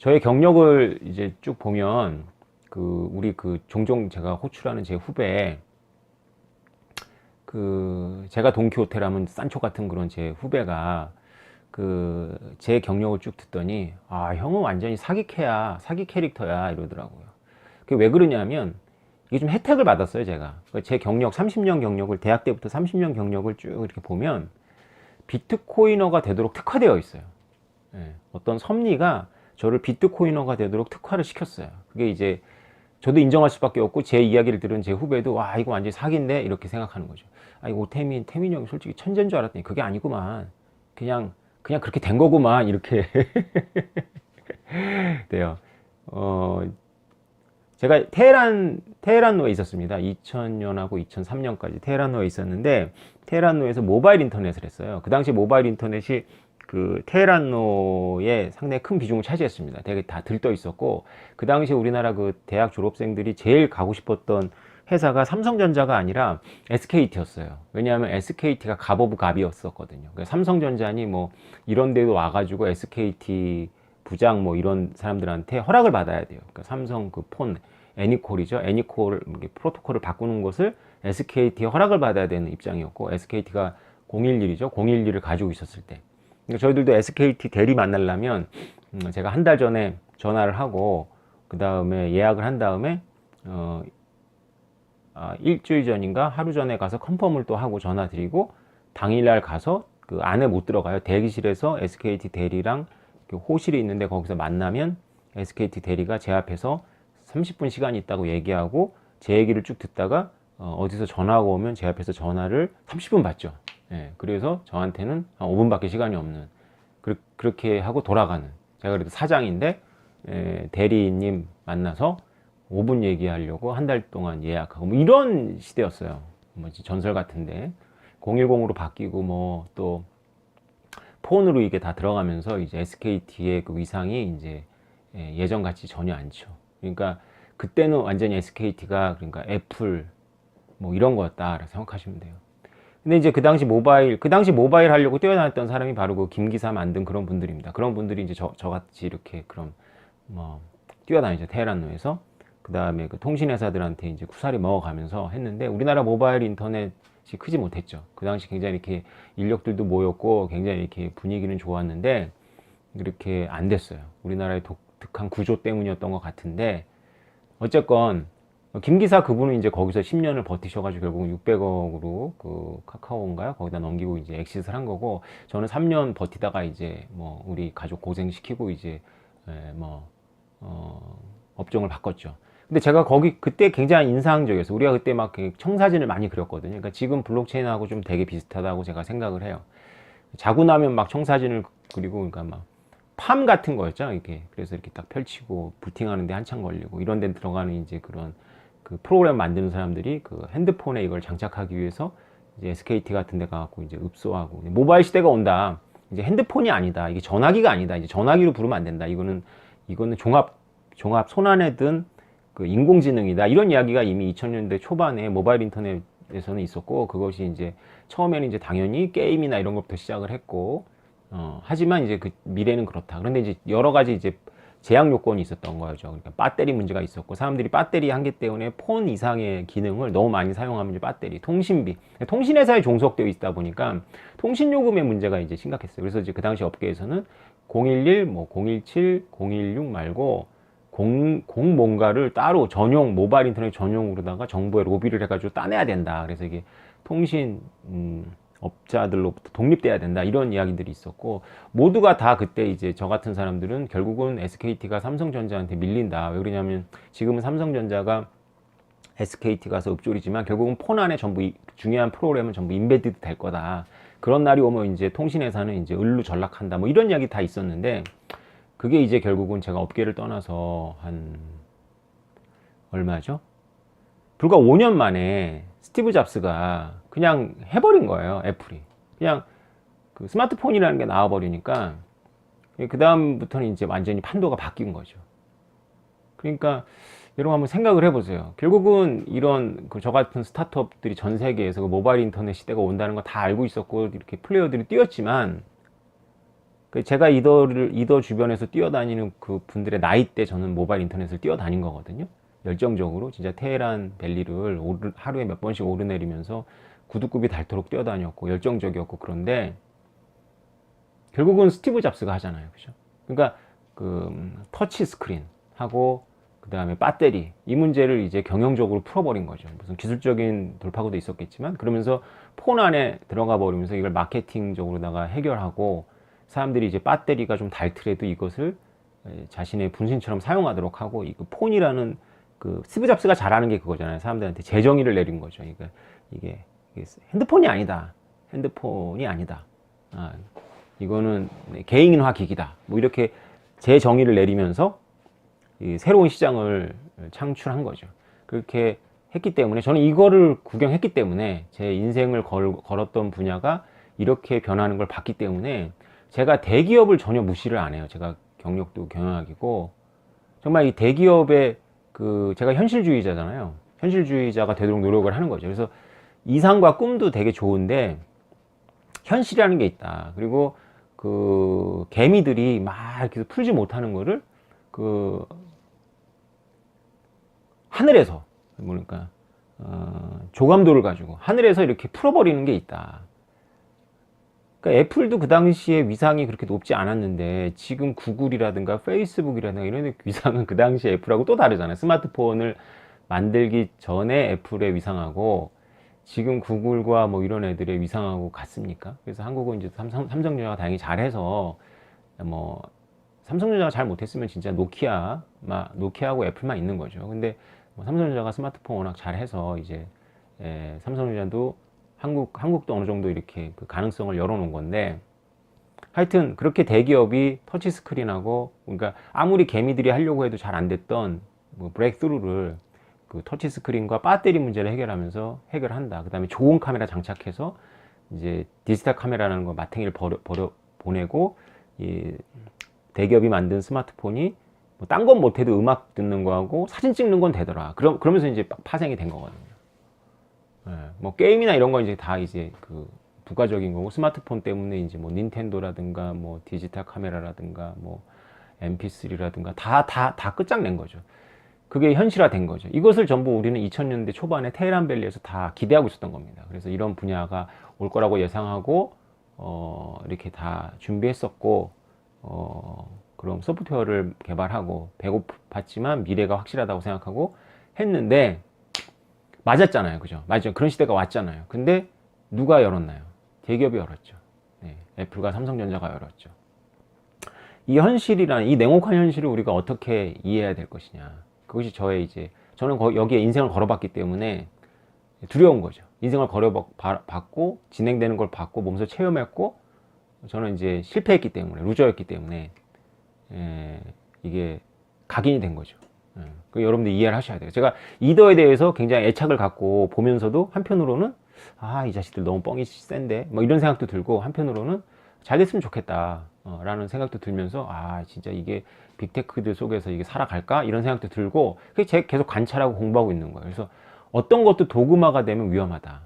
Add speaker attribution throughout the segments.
Speaker 1: 저의 경력을 이제 쭉 보면 그 우리 그 종종 제가 호출하는 제 후배 그 제가 동키호테라면 산초 같은 그런 제 후배가 그 제 경력을 쭉 듣더니 아 형은 완전히 사기캐야 사기 캐릭터야 이러더라고요. 그게 왜 그러냐면 이게 좀 혜택을 받았어요 제가 그제 경력 30년 경력을 대학 때부터 30년 경력을 쭉 이렇게 보면 비트코이너가 되도록 특화되어 있어요. 예, 어떤 섭리가 저를 비트코이너가 되도록 특화를 시켰어요. 그게 이제 저도 인정할 수밖에 없고 제 이야기를 들은 제 후배도 와 이거 완전히 사기인데 이렇게 생각하는 거죠. 아 이거 태민 태민 형이 솔직히 천재인 줄 알았더니 그게 아니구만. 그냥 그냥 그렇게 된 거구만 이렇게 돼요. 어 제가 테헤란 테헤란로에 있었습니다. 2000년하고 2003년까지 테헤란로에 있었는데 테헤란로에서 모바일 인터넷을 했어요. 그 당시 모바일 인터넷이 그 테헤란로에 상당히 큰 비중을 차지했습니다. 되게 다 들떠 있었고 그 당시 우리나라 그 대학 졸업생들이 제일 가고 싶었던 회사가 삼성전자가 아니라 SKT였어요. 왜냐하면 SKT가 갑 오브 갑이었었거든요. 그러니까 삼성전자니 뭐 이런 데도 와가지고 SKT 부장 뭐 이런 사람들한테 허락을 받아야 돼요. 그러니까 삼성 그 폰 애니콜이죠. 애니콜 프로토콜을 바꾸는 것을 SKT의 허락을 받아야 되는 입장이었고 SKT가 011이죠. 011을 가지고 있었을 때. 그러니까 저희들도 SKT 대리 만나려면 음, 제가 한 달 전에 전화를 하고 그 다음에 예약을 한 다음에 어, 아, 일주일 전인가 하루 전에 가서 컨펌을 또 하고 전화 드리고 당일날 가서 그 안에 못 들어가요. 대기실에서 SKT 대리랑 그 호실이 있는데 거기서 만나면 SKT 대리가 제 앞에서 30분 시간이 있다고 얘기하고 제 얘기를 쭉 듣다가 어, 어디서 전화가 오면 제 앞에서 전화를 30분 받죠. 예, 그래서 저한테는 한 5분밖에 시간이 없는 그, 그렇게 하고 돌아가는 제가 그래도 사장인데 예, 대리님 만나서 5분 얘기하려고 한 달 동안 예약하고 뭐 이런 시대였어요. 뭐지 전설 같은데 010으로 바뀌고 뭐 또 폰으로 이게 다 들어가면서 이제 SKT의 그 위상이 이제 예, 예전 같이 전혀 않죠. 그러니까 그때는 완전히 SKT가 그러니까 애플 뭐 이런 거였다라고 생각하시면 돼요. 근데 이제 그 당시 모바일, 그 당시 모바일 하려고 뛰어다녔던 사람이 바로 그 김기사 만든 그런 분들입니다. 그런 분들이 이제 저, 저같이 이렇게 그런 뭐 뛰어다니죠. 테헤란로에서. 그 다음에 그 통신회사들한테 이제 쿠사리 먹어가면서 했는데 우리나라 모바일 인터넷이 크지 못했죠. 그 당시 굉장히 이렇게 인력들도 모였고 굉장히 이렇게 분위기는 좋았는데 이렇게 안 됐어요. 우리나라의 독특한 구조 때문이었던 것 같은데 어쨌건 김기사 그분은 이제 거기서 10년을 버티셔가지고 결국은 600억으로 그 카카오인가요? 거기다 넘기고 이제 엑시트를 한 거고 저는 3년 버티다가 이제 뭐 우리 가족 고생시키고 이제 에, 뭐 어, 업종을 바꿨죠. 근데 제가 거기 그때 굉장히 인상적이었어요. 우리가 그때 막 청사진을 많이 그렸거든요. 그러니까 지금 블록체인하고 좀 되게 비슷하다고 제가 생각을 해요. 자고 나면 막 청사진을 그리고 그러니까 막 팜 같은 거였죠. 이렇게 그래서 이렇게 딱 펼치고 부팅하는데 한참 걸리고 이런 데 들어가는 이제 그런 그 프로그램 만드는 사람들이 그 핸드폰에 이걸 장착하기 위해서 이제 SKT 같은 데 가갖고 이제 읍소하고 모바일 시대가 온다. 이제 핸드폰이 아니다. 이게 전화기가 아니다. 이제 전화기로 부르면 안 된다. 이거는 이거는 종합 종합 손안에 든 그 인공지능이다. 이런 이야기가 이미 2000년대 초반에 모바일 인터넷에서는 있었고 그것이 이제 처음에는 이제 당연히 게임이나 이런 것부터 시작을 했고 어, 하지만 이제 그 미래는 그렇다. 그런데 이제 여러 가지 이제 제약 요건이 있었던 거죠. 그러니까 배터리 문제가 있었고 사람들이 배터리 한계 때문에 폰 이상의 기능을 너무 많이 사용하면 이제 배터리, 통신비, 통신회사에 종속되어 있다 보니까 통신 요금의 문제가 이제 심각했어요. 그래서 이제 그 당시 업계에서는 011, 뭐 017, 016 말고 공, 공 뭔가를 따로 전용 모바일 인터넷 전용으로다가 정부에 로비를 해가지고 따내야 된다. 그래서 이게 통신 음, 업자들로부터 독립돼야 된다. 이런 이야기들이 있었고 모두가 다 그때 이제 저 같은 사람들은 결국은 SKT가 삼성전자한테 밀린다. 왜 그러냐면 지금은 삼성전자가 SKT 가서 읍조리지만 결국은 폰 안에 전부 이, 중요한 프로그램은 전부 인베디드 될 거다. 그런 날이 오면 이제 통신회사는 이제 을루 전락한다. 뭐 이런 이야기 다 있었는데 그게 이제 결국은 제가 업계를 떠나서 한 얼마죠? 불과 5년 만에 스티브 잡스가 그냥 해버린 거예요, 애플이. 그냥 그 스마트폰이라는 게 나와버리니까, 그 다음부터는 이제 완전히 판도가 바뀐 거죠. 그러니까, 여러분 한번 생각을 해보세요. 결국은 이런 그 저 같은 스타트업들이 전 세계에서 그 모바일 인터넷 시대가 온다는 거 다 알고 있었고, 이렇게 플레이어들이 뛰었지만, 그 제가 이더를 이더 주변에서 뛰어다니는 그 분들의 나이 때 저는 모바일 인터넷을 뛰어다닌 거거든요. 열정적으로 진짜 테헤란 밸리를 하루에 몇 번씩 오르내리면서 구두굽이 닳도록 뛰어다녔고 열정적이었고 그런데 결국은 스티브 잡스가 하잖아요. 그죠? 그러니까 그 음, 터치 스크린 하고 그 다음에 배터리 이 문제를 이제 경영적으로 풀어버린 거죠. 무슨 기술적인 돌파구도 있었겠지만 그러면서 폰 안에 들어가 버리면서 이걸 마케팅적으로다가 해결하고 사람들이 이제 배터리가 좀 닳더라도 이것을 에, 자신의 분신처럼 사용하도록 하고 이 폰이라는 그 스티브 잡스가 잘하는 게 그거잖아요. 사람들한테 재정의를 내린 거죠. 그러니까 이게 핸드폰이 아니다. 핸드폰이 아니다. 아, 이거는 네, 개인화 기기다. 뭐 이렇게 재정의를 내리면서 이 새로운 시장을 창출한 거죠. 그렇게 했기 때문에 저는 이거를 구경했기 때문에 제 인생을 걸, 걸었던 분야가 이렇게 변하는 걸 봤기 때문에 제가 대기업을 전혀 무시를 안 해요. 제가 경력도 경영학이고 정말 이 대기업의 그 제가 현실주의자잖아요. 현실주의자가 되도록 노력을 하는 거죠. 그래서 이상과 꿈도 되게 좋은데 현실이라는 게 있다. 그리고 그 개미들이 막 이렇게 풀지 못하는 거를 그 하늘에서 뭐랄까 어, 조감도를 가지고 하늘에서 이렇게 풀어버리는 게 있다. 그러니까 애플도 그 당시에 위상이 그렇게 높지 않았는데 지금 구글이라든가 페이스북이라든가 이런 데 위상은 그 당시 애플하고 또 다르잖아요. 스마트폰을 만들기 전에 애플의 위상하고 지금 구글과 뭐 이런 애들의 위상하고 같습니까? 그래서 한국은 이제 삼성, 삼성전자가 다행히 잘해서 뭐 삼성전자가 잘 못했으면 진짜 노키아, 마, 노키아하고 애플만 있는 거죠. 근데 뭐 삼성전자가 스마트폰 워낙 잘해서 이제 에, 삼성전자도 한국 한국도 어느 정도 이렇게 그 가능성을 열어놓은 건데 하여튼 그렇게 대기업이 터치 스크린하고 그러니까 아무리 개미들이 하려고 해도 잘 안 됐던 뭐 브레이크스루를 그 터치 스크린과 배터리 문제를 해결하면서 해결한다. 그 다음에 좋은 카메라 장착해서 이제 디지털 카메라라는 거 마탱이를 버려, 버려 보내고 이 대기업이 만든 스마트폰이 뭐 딴 건 못해도 음악 듣는 거하고 사진 찍는 건 되더라. 그럼 그러면서 이제 파- 파생이 된 거거든요. 예, 뭐 게임이나 이런 건 이제 다 이제 그 부가적인 거고 스마트폰 때문에 이제 뭐 닌텐도라든가 뭐 디지털 카메라라든가 뭐 MP3라든가 다 다 다 끝장낸 거죠. 그게 현실화된 거죠. 이것을 전부 우리는 2000년대 초반에 테헤란 밸리에서 다 기대하고 있었던 겁니다. 그래서 이런 분야가 올 거라고 예상하고 어, 이렇게 다 준비했었고 어, 그럼 소프트웨어를 개발하고 배고팠지만 미래가 확실하다고 생각하고 했는데 맞았잖아요. 그죠? 맞죠. 그런 시대가 왔잖아요. 근데 누가 열었나요? 대기업이 열었죠. 네, 애플과 삼성전자가 열었죠. 이 현실이라는 이 냉혹한 현실을 우리가 어떻게 이해해야 될 것이냐. 그것이 저의 이제 저는 거- 여기에 인생을 걸어봤기 때문에 두려운 거죠. 인생을 걸어봤고 진행되는 걸 봤고 몸소 체험했고 저는 이제 실패했기 때문에 루저였기 때문에 에, 이게 각인이 된 거죠. 예, 그 여러분들 이해를 하셔야 돼요. 제가 이더에 대해서 굉장히 애착을 갖고 보면서도 한편으로는 아 이 자식들 너무 뻥이 센데 뭐 이런 생각도 들고 한편으로는 잘 됐으면 좋겠다 어, 라는 생각도 들면서 아 진짜 이게 빅테크들 속에서 이게 살아갈까 이런 생각도 들고 그게 제 계속 관찰하고 공부하고 있는 거예요. 그래서 어떤 것도 도그마가 되면 위험하다.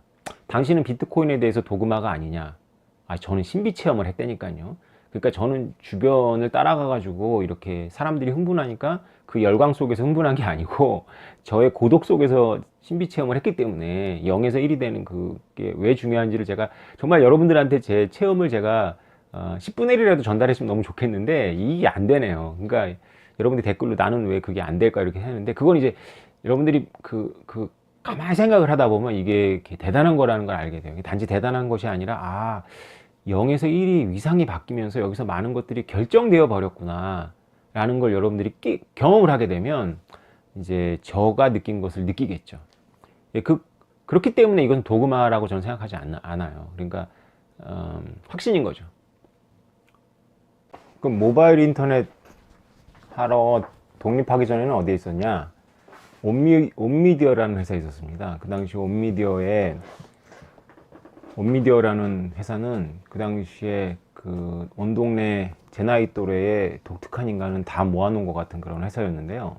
Speaker 1: 당신은 비트코인에 대해서 도그마가 아니냐? 아 저는 신비 체험을 했다니까요. 그러니까 저는 주변을 따라가 가지고 이렇게 사람들이 흥분하니까 그 열광 속에서 흥분한 게 아니고 저의 고독 속에서 신비 체험을 했기 때문에 0에서 1이 되는 그게 왜 중요한지를 제가 정말 여러분들한테 제 체험을 제가 어, 10분의 1이라도 전달했으면 너무 좋겠는데 이게 안 되네요. 그러니까 여러분들 댓글로 나는 왜 그게 안 될까 이렇게 하는데 그건 이제 여러분들이 그, 그 가만히 생각을 하다 보면 이게 대단한 거라는 걸 알게 돼요. 단지 대단한 것이 아니라 아 0에서 1이 위상이 바뀌면서 여기서 많은 것들이 결정되어 버렸구나 라는 걸 여러분들이 끼- 경험을 하게 되면 이제 저가 느낀 것을 느끼겠죠. 예, 그, 그렇기 때문에 이건 도그마라고 저는 생각하지 않, 않아요. 그러니까 음, 확신인 거죠. 그럼 모바일 인터넷 하러 독립하기 전에는 어디에 있었냐? 옴미, 옴미디어라는 회사에 있었습니다. 그 당시 옴미디어에 옴미디어라는 회사는 그 당시에 그 온 동네 제 나이 또래의 독특한 인간은 다 모아놓은 것 같은 그런 회사였는데요.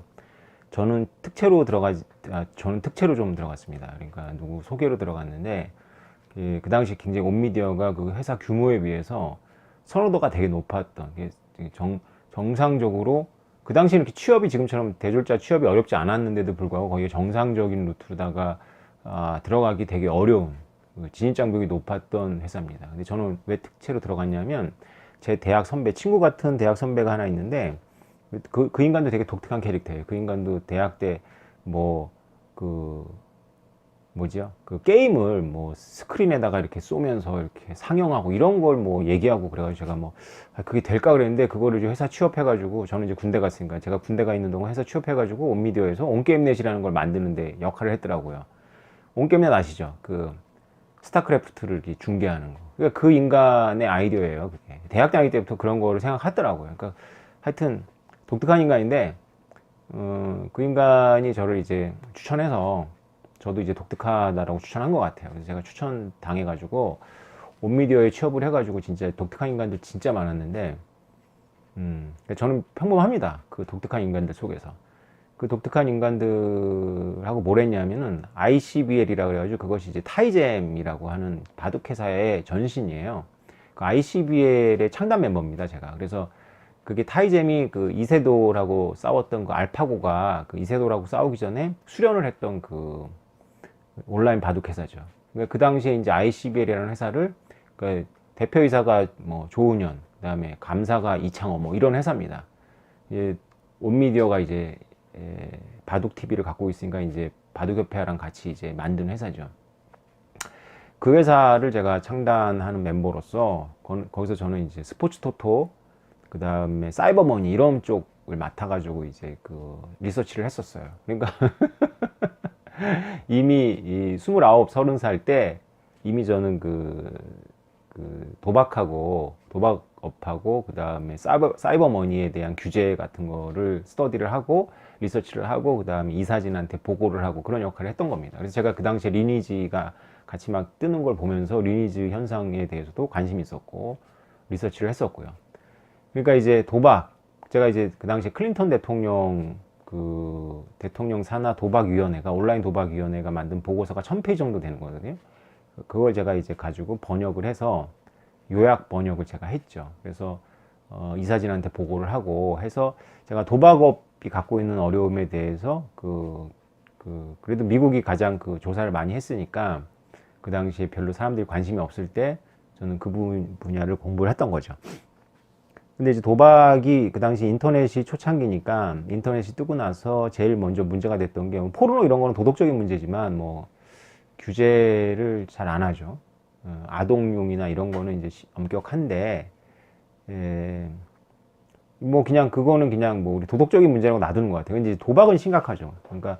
Speaker 1: 저는 특채로 들어가, 아, 저는 특채로 좀 들어갔습니다. 그러니까 누구 소개로 들어갔는데 그, 그 당시 굉장히 옴미디어가 그 회사 규모에 비해서 선호도가 되게 높았던 게 정, 정상적으로 그 당시에 이렇게 취업이 지금처럼 대졸자 취업이 어렵지 않았는데도 불구하고 거기에 정상적인 루트로다가 아, 들어가기 되게 어려운 그 진입 장벽이 높았던 회사입니다. 근데 저는 왜 특채로 들어갔냐면 제 대학 선배 친구 같은 대학 선배가 하나 있는데 그, 그 인간도 되게 독특한 캐릭터예요. 그 인간도 대학 때뭐그 뭐지요? 그 게임을 뭐 스크린에다가 이렇게 쏘면서 이렇게 상영하고 이런 걸 뭐 얘기하고 그래가지고 제가 뭐 아, 그게 될까 그랬는데 그거를 이제 회사 취업해가지고 저는 이제 군대 갔으니까 제가 군대 가 있는 동안 회사 취업해가지고 온미디어에서 온게임넷이라는 걸 만드는데 역할을 했더라고요. 온게임넷 아시죠? 그 스타크래프트를 이렇게 중계하는 거. 그러니까 그 인간의 아이디어예요. 그게. 대학 다닐 때부터 그런 거를 생각하더라고요. 그러니까 하여튼 독특한 인간인데 어, 그 인간이 저를 이제 추천해서 저도 이제 독특하다라고 추천한 것 같아요. 그래서 제가 추천 당해가지고 온미디어에 취업을 해가지고 진짜 독특한 인간들 진짜 많았는데, 음, 그러니까 저는 평범합니다. 그 독특한 인간들 속에서. 그 독특한 인간들하고 뭘 했냐면은 ICBL이라고 그래가지고 그것이 이제 타이잼이라고 하는 바둑회사의 전신이에요. 그 ICBL의 창단 멤버입니다, 제가. 그래서 그게 타이잼이 그 이세도라고 싸웠던 그 알파고가 그 이세도라고 싸우기 전에 수련을 했던 그 온라인 바둑 회사죠. 그러니까 그 당시에 이제 ICBL이라는 회사를 그 대표이사가 뭐 조은현, 그다음에 감사가 이창호 뭐 이런 회사입니다. 이제 온미디어가 이제 에, 바둑 TV를 갖고 있으니까 이제 바둑협회랑 같이 이제 만든 회사죠. 그 회사를 제가 창단하는 멤버로서 거, 거기서 저는 이제 스포츠 토토 그 다음에 사이버머니 이런 쪽을 맡아가지고 이제 그 리서치를 했었어요. 그러니까 이미 이 스물아홉, 서른 살때 이미 저는 그, 그 도박하고 도박업하고 그 다음에 사이버, 사이버머니에 대한 규제 같은 거를 스터디를 하고 리서치를 하고 그 다음에 이사진한테 보고를 하고 그런 역할을 했던 겁니다. 그래서 제가 그 당시에 리니지가 같이 막 뜨는 걸 보면서 리니지 현상에 대해서도 관심이 있었고 리서치를 했었고요. 그러니까 이제 도박 제가 이제 그 당시에 클린턴 대통령 그 대통령 산하 도박위원회가 온라인 도박위원회가 만든 보고서가 천 페이지 정도 되는 거거든요. 그걸 제가 이제 가지고 번역을 해서 요약 번역을 제가 했죠. 그래서 어, 이사진한테 보고를 하고 해서 제가 도박업이 갖고 있는 어려움에 대해서 그, 그 그래도 미국이 가장 그 조사를 많이 했으니까 그 당시에 별로 사람들이 관심이 없을 때 저는 그 분, 분야를 공부를 했던 거죠. 근데 이제 도박이 그 당시 인터넷이 초창기니까 인터넷이 뜨고 나서 제일 먼저 문제가 됐던 게뭐 포르노 이런 거는 도덕적인 문제지만 뭐 규제를 잘 안 하죠. 어, 아동용이나 이런 거는 이제 시- 엄격한데 예, 뭐 그냥 그거는 그냥 뭐 우리 도덕적인 문제라고 놔두는 것 같아요. 근데 도박은 심각하죠. 그러니까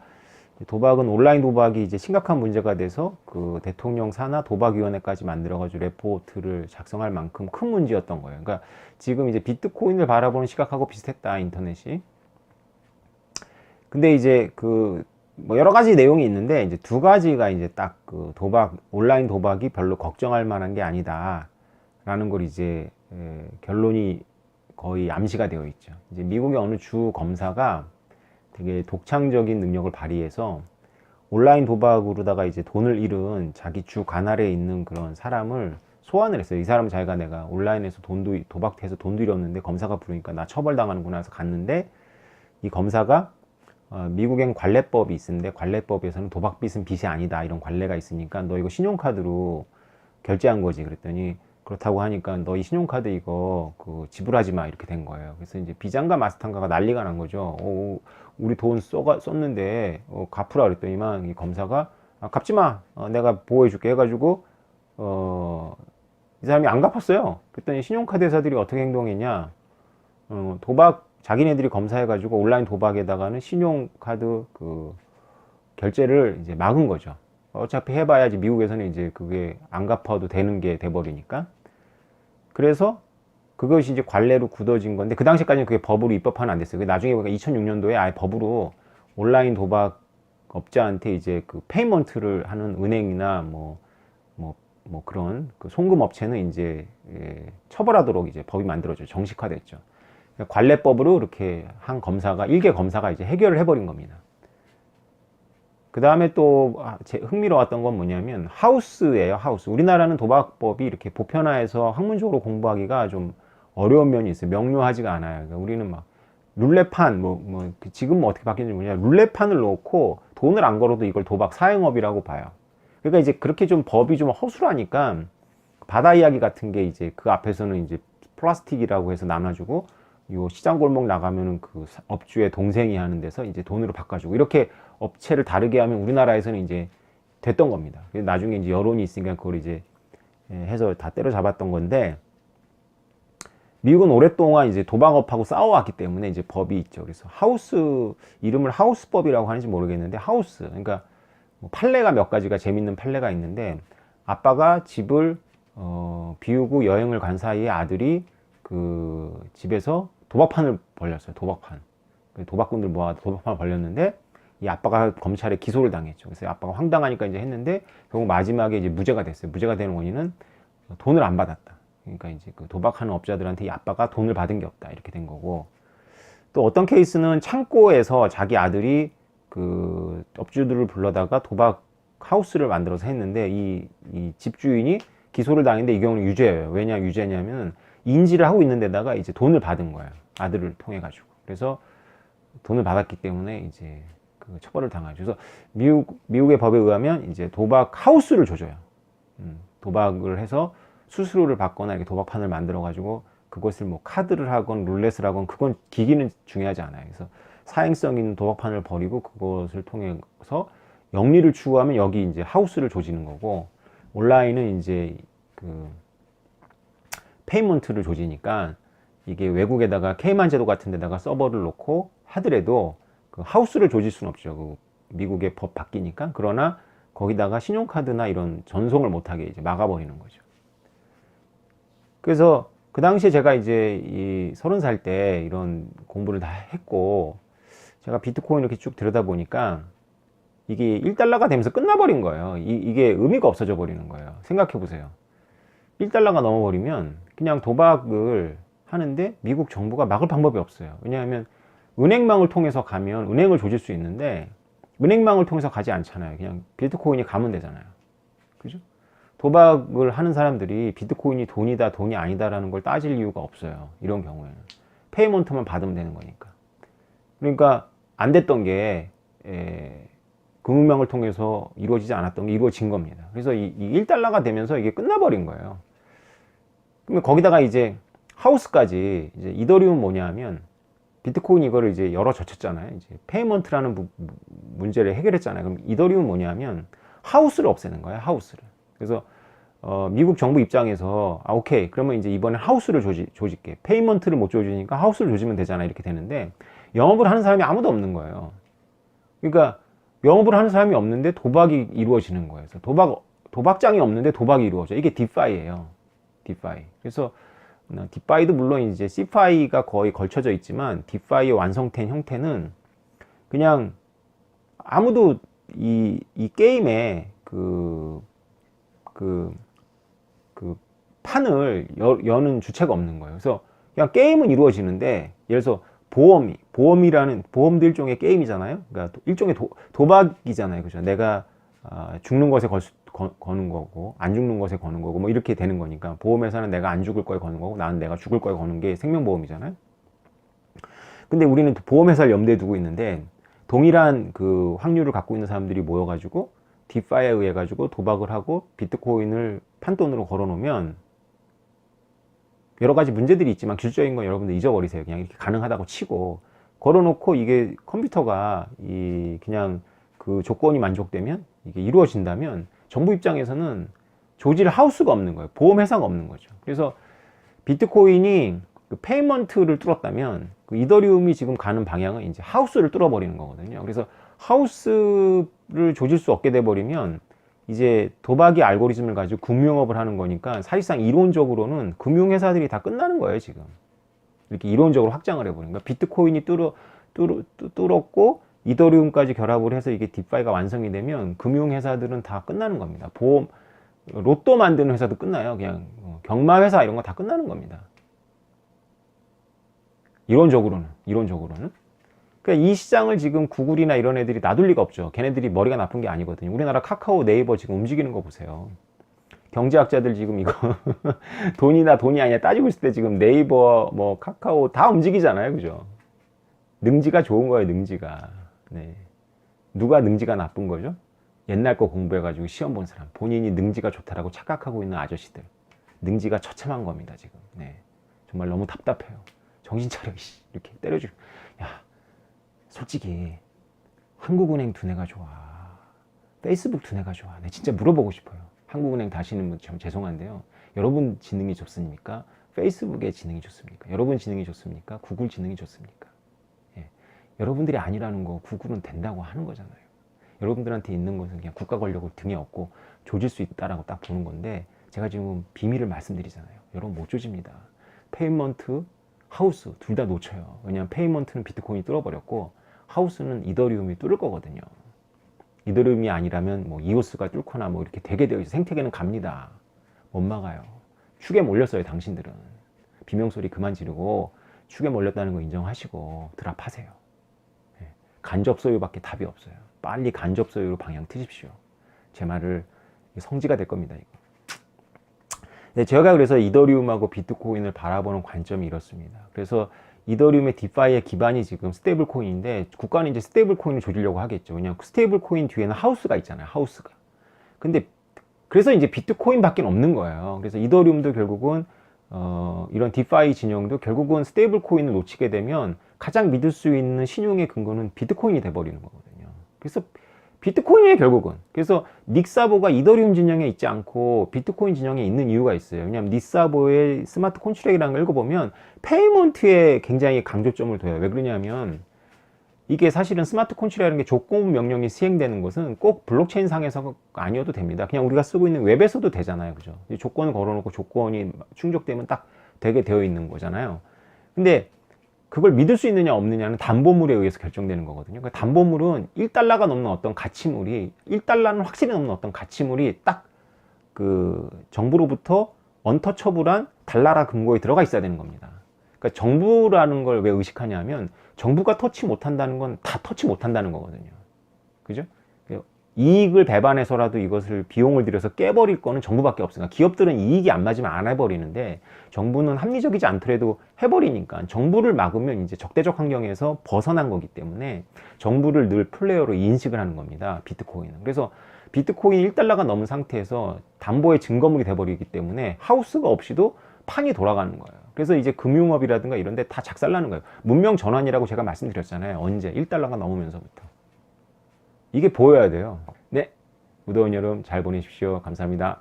Speaker 1: 도박은 온라인 도박이 이제 심각한 문제가 돼서 그 대통령 산하 도박위원회까지 만들어가지고 레포트를 작성할 만큼 큰 문제였던 거예요. 그러니까 지금 이제 비트코인을 바라보는 시각하고 비슷했다 인터넷이. 근데 이제 그 뭐 여러 가지 내용이 있는데 이제 두 가지가 이제 딱 그 도박 온라인 도박이 별로 걱정할 만한 게 아니다라는 걸 이제 에, 결론이 거의 암시가 되어 있죠. 이제 미국의 어느 주 검사가 되게 독창적인 능력을 발휘해서 온라인 도박으로다가 이제 돈을 잃은 자기 주 관할에 있는 그런 사람을 소환을 했어요. 이 사람 자기가 내가 온라인에서 돈도 도박해서 돈도 잃었는데 검사가 부르니까 나 처벌당하는구나 해서 갔는데 이 검사가 어, 미국엔 관례법이 있는데 관례법에서는 도박 빚은 빚이 아니다 이런 관례가 있으니까 너 이거 신용카드로 결제한 거지 그랬더니 그렇다고 하니까 너이 신용카드 이거 그 지불하지 마 이렇게 된 거예요. 그래서 이제 비장가 마스터카가 난리가 난 거죠. 어, 우리 돈 써가 썼는데 어, 갚으라 그랬더니만 이 검사가 아, 갚지 마. 어, 내가 보호해줄게 해가지고 어, 이 사람이 안 갚았어요. 그랬더니 신용카드 회사들이 어떻게 행동했냐? 어, 도박 자기네들이 검사해가지고 온라인 도박에다가는 신용카드 그 결제를 이제 막은 거죠. 어차피 해봐야지 미국에서는 이제 그게 안 갚아도 되는 게 돼버리니까. 그래서 그것이 이제 관례로 굳어진 건데 그 당시까지는 그게 법으로 입법화는 안 됐어요. 나중에 보니까 2006년도에 아예 법으로 온라인 도박 업자한테 이제 그 페이먼트를 하는 은행이나 뭐 뭐, 뭐 그런 그 송금 업체는 이제 예, 처벌하도록 이제 법이 만들어져 정식화됐죠. 그러니까 관례법으로 이렇게 한 검사가 일개 검사가 이제 해결을 해버린 겁니다. 그 다음에 또 아, 제 흥미로웠던 건 뭐냐면 하우스예요, 하우스. 우리나라는 도박법이 이렇게 보편화해서 학문적으로 공부하기가 좀 어려운 면이 있어요. 명료하지가 않아요. 그러니까 우리는 막 룰렛판 뭐, 뭐 지금 뭐 어떻게 바뀌는지 모르냐 룰렛판을 놓고 돈을 안 걸어도 이걸 도박 사행업이라고 봐요. 그러니까 이제 그렇게 좀 법이 좀 허술하니까 바다 이야기 같은 게 이제 그 앞에서는 이제 플라스틱이라고 해서 나눠주고 요 시장 골목 나가면은 그 사- 업주의 동생이 하는 데서 이제 돈으로 바꿔주고 이렇게 업체를 다르게 하면 우리나라에서는 이제 됐던 겁니다. 나중에 이제 여론이 있으니까 그걸 이제 예, 해서 다 때려잡았던 건데 미국은 오랫동안 이제 도박업하고 싸워왔기 때문에 이제 법이 있죠. 그래서 하우스 이름을 하우스법이라고 하는지 모르겠는데 하우스 그러니까 뭐 판례가 몇 가지가 재밌는 판례가 있는데 아빠가 집을 어, 비우고 여행을 간 사이에 아들이 그 집에서 도박판을 벌렸어요. 도박판. 그 도박꾼들 모아 도박판을 벌렸는데 이 아빠가 검찰에 기소를 당했죠. 그래서 아빠가 황당하니까 이제 했는데 결국 마지막에 이제 무죄가 됐어요. 무죄가 되는 원인은 돈을 안 받았다. 그러니까 이제 그 도박하는 업자들한테 이 아빠가 돈을 받은 게 없다. 이렇게 된 거고. 또 어떤 케이스는 창고에서 자기 아들이 그 업주들을 불러다가 도박 하우스를 만들어서 했는데 이, 이 집주인이 기소를 당했는데 이 경우는 유죄예요. 왜냐 유죄냐면 인지를 하고 있는 데다가 이제 돈을 받은 거예요. 아들을 통해 가지고. 그래서 돈을 받았기 때문에 이제 그 처벌을 당하죠. 그래서 미국 미국의 법에 의하면 이제 도박 하우스를 조져요. 음, 도박을 해서 수수료를 받거나 이렇게 도박판을 만들어 가지고 그것을 뭐 카드를 하건 룰렛을 하건 그건 기기는 중요하지 않아요. 그래서 사행성 있는 도박판을 버리고 그것을 통해서 영리를 추구하면 여기 이제 하우스를 조지는 거고 온라인은 이제 그 페이먼트를 조지니까 이게 외국에다가 케이만 제도 같은 데다가 서버를 놓고 하더라도 그 하우스를 조질 수는 없죠. 그 미국의 법 바뀌니까. 그러나 거기다가 신용카드나 이런 전송을 못하게 이제 막아버리는 거죠. 그래서 그 당시에 제가 이제 이 서른 살 때 이런 공부를 다 했고 제가 비트코인 이렇게 쭉 들여다 보니까 이게 1달러가 되면서 끝나버린 거예요. 이, 이게 의미가 없어져 버리는 거예요. 생각해 보세요. 1달러가 넘어버리면 그냥 도박을 하는데 미국 정부가 막을 방법이 없어요. 왜냐하면 은행망을 통해서 가면 은행을 조질 수 있는데 은행망을 통해서 가지 않잖아요. 그냥 비트코인이 가면 되잖아요. 그죠? 도박을 하는 사람들이 비트코인이 돈이다, 돈이 아니다라는 걸 따질 이유가 없어요. 이런 경우에는. 페이먼트만 받으면 되는 거니까. 그러니까 안 됐던 게, 에, 금융망을 통해서 이루어지지 않았던 게 이루어진 겁니다. 그래서 이, 이 1달러가 되면서 이게 끝나버린 거예요. 그러면 거기다가 이제 하우스까지 이제 이더리움 뭐냐면 비트코인 이거를 이제 열어 젖혔잖아요. 이제 페이먼트라는 부- 무- 문제를 해결했잖아요. 그럼 이더리움 뭐냐면 하우스를 없애는 거예요. 하우스를. 그래서 어, 미국 정부 입장에서 아 오케이 그러면 이제 이번에 하우스를 조지, 조질게 페이먼트를 못 조지니까 하우스를 조지면 되잖아 이렇게 되는데 영업을 하는 사람이 아무도 없는 거예요. 그러니까 영업을 하는 사람이 없는데 도박이 이루어지는 거예요. 그래서 도박 도박장이 없는데 도박이 이루어져. 이게 디파이예요. 디파이. 그래서 어, 디파이도 물론 이제 시파이가 거의 걸쳐져 있지만 디파이의 완성된 형태는 그냥 아무도 이, 이 게임에 그, 그, 그 판을 여, 여는 주체가 없는 거예요. 그래서 그냥 게임은 이루어지는데 예를 들어서 보험이 보험이라는 보험도 일종의 게임이잖아요. 그러니까 도- 일종의 도, 도박이잖아요. 그죠? 내가 아, 죽는 것에 걸 수, 거, 거는 거고 안 죽는 것에 거는 거고 뭐 이렇게 되는 거니까 보험회사는 내가 안 죽을 거에 거는 거고 나는 내가 죽을 거에 거는 게 생명보험이잖아요. 근데 우리는 보험회사를 염두에 두고 있는데 동일한 그 확률을 갖고 있는 사람들이 모여가지고 디파이에 의해 가지고 도박을 하고 비트코인을 판돈으로 걸어놓으면 여러 가지 문제들이 있지만 기술적인 건 여러분들 잊어버리세요. 그냥 이렇게 가능하다고 치고 걸어놓고 이게 컴퓨터가 이 그냥 그 조건이 만족되면 이게 이루어진다면 정부 입장에서는 조질 하우스가 없는 거예요. 보험회사가 없는 거죠. 그래서 비트코인이 그 페이먼트를 뚫었다면 그 이더리움이 지금 가는 방향은 이제 하우스를 뚫어버리는 거거든요. 그래서 하우스를 조질 수 없게 돼버리면 이제 도박이 알고리즘을 가지고 금융업을 하는 거니까 사실상 이론적으로는 금융회사들이 다 끝나는 거예요, 지금. 이렇게 이론적으로 확장을 해버리는 거야. 비트코인이 뚫어, 뚫어, 뚫었고, 이더리움까지 결합을 해서 이게 디파이가 완성이 되면 금융회사들은 다 끝나는 겁니다. 보험, 로또 만드는 회사도 끝나요. 그냥 어, 경마회사 이런 거 다 끝나는 겁니다. 이론적으로는, 이론적으로는. 그러니까 이 시장을 지금 구글이나 이런 애들이 놔둘 리가 없죠. 걔네들이 머리가 나쁜 게 아니거든요. 우리나라 카카오, 네이버 지금 움직이는 거 보세요. 경제학자들 지금 이거 돈이나 돈이 아니야 따지고 있을 때 지금 네이버, 뭐 카카오 다 움직이잖아요, 그죠? 능지가 좋은 거예요, 능지가. 네. 누가 능지가 나쁜 거죠? 옛날 거 공부해가지고 시험 본 사람, 본인이 능지가 좋다라고 착각하고 있는 아저씨들, 능지가 처참한 겁니다 지금. 네, 정말 너무 답답해요. 정신 차려, 이씨. 이렇게 때려주. 야, 솔직히 한국은행 두뇌가 좋아, 페이스북 두뇌가 좋아. 네, 진짜 물어보고 싶어요. 한국은행 다시는 분참 죄송한데요. 여러분 지능이 좋습니까? 페이스북의 지능이 좋습니까? 여러분 지능이 좋습니까? 구글 지능이 좋습니까? 예. 여러분들이 아니라는 거 구글은 된다고 하는 거잖아요. 여러분들한테 있는 것은 그냥 국가 권력을 등에 업고 조질 수 있다라고 딱 보는 건데 제가 지금 비밀을 말씀드리잖아요. 여러분 못 조집니다. 페이먼트, 하우스 둘 다 놓쳐요. 왜냐하면 페이먼트는 비트코인이 뚫어버렸고 하우스는 이더리움이 뚫을 거거든요. 이더리움이 아니라면 뭐 이오스가 뚫거나 뭐 이렇게 되게 되어 있어 생태계는 갑니다. 못 막아요. 축에 몰렸어요 당신들은. 비명소리 그만 지르고 축에 몰렸다는 거 인정하시고 드랍하세요. 예. 간접 소유밖에 답이 없어요. 빨리 간접 소유로 방향 트십시오. 제 말을 성지가 될 겁니다. 이거. 네, 제가 그래서 이더리움하고 비트코인을 바라보는 관점이 이렇습니다. 그래서 이더리움의 디파이의 기반이 지금 스테이블 코인인데 국가는 이제 스테이블 코인을 조지려고 하겠죠. 왜냐하면 스테이블 코인 뒤에는 하우스가 있잖아요. 하우스가. 근데 그래서 이제 비트코인밖에 없는 거예요. 그래서 이더리움도 결국은 어, 이런 디파이 진영도 결국은 스테이블 코인을 놓치게 되면 가장 믿을 수 있는 신용의 근거는 비트코인이 돼버리는 거거든요. 그래서 비트코인이에요 결국은. 그래서 닉사보가 이더리움 진영에 있지 않고 비트코인 진영에 있는 이유가 있어요. 왜냐하면 닉사보의 스마트 콘트랙이라는 걸 읽어보면 페이먼트에 굉장히 강조점을 둬요. 왜 그러냐면 이게 사실은 스마트 콘트랙이라는 게 조건 명령이 시행되는 것은 꼭 블록체인 상에서 아니어도 됩니다. 그냥 우리가 쓰고 있는 웹에서도 되잖아요. 그죠? 이 조건을 걸어놓고 조건이 충족되면 딱 되게 되어 있는 거잖아요. 근데 그걸 믿을 수 있느냐 없느냐는 담보물에 의해서 결정되는 거거든요. 그 담보물은 1달러가 넘는 어떤 가치물이 1달러는 확실히 넘는 어떤 가치물이 딱 그 정부로부터 언터처블한 달나라 금고에 들어가 있어야 되는 겁니다. 그러니까 정부라는 걸 왜 의식하냐면 정부가 터치 못한다는 건 다 터치 못한다는 거거든요. 그죠? 이익을 배반해서라도 이것을 비용을 들여서 깨버릴 거는 정부밖에 없으니까 기업들은 이익이 안 맞으면 안 해버리는데 정부는 합리적이지 않더라도 해버리니까 정부를 막으면 이제 적대적 환경에서 벗어난 거기 때문에 정부를 늘 플레이어로 인식을 하는 겁니다. 비트코인은. 그래서 비트코인이 1달러가 넘은 상태에서 담보의 증거물이 돼버리기 때문에 하우스가 없이도 판이 돌아가는 거예요. 그래서 이제 금융업이라든가 이런 데 다 작살나는 거예요. 문명 전환이라고 제가 말씀드렸잖아요. 언제? 1달러가 넘으면서부터. 이게 보여야 돼요. 네. 무더운 여름 잘 보내십시오. 감사합니다.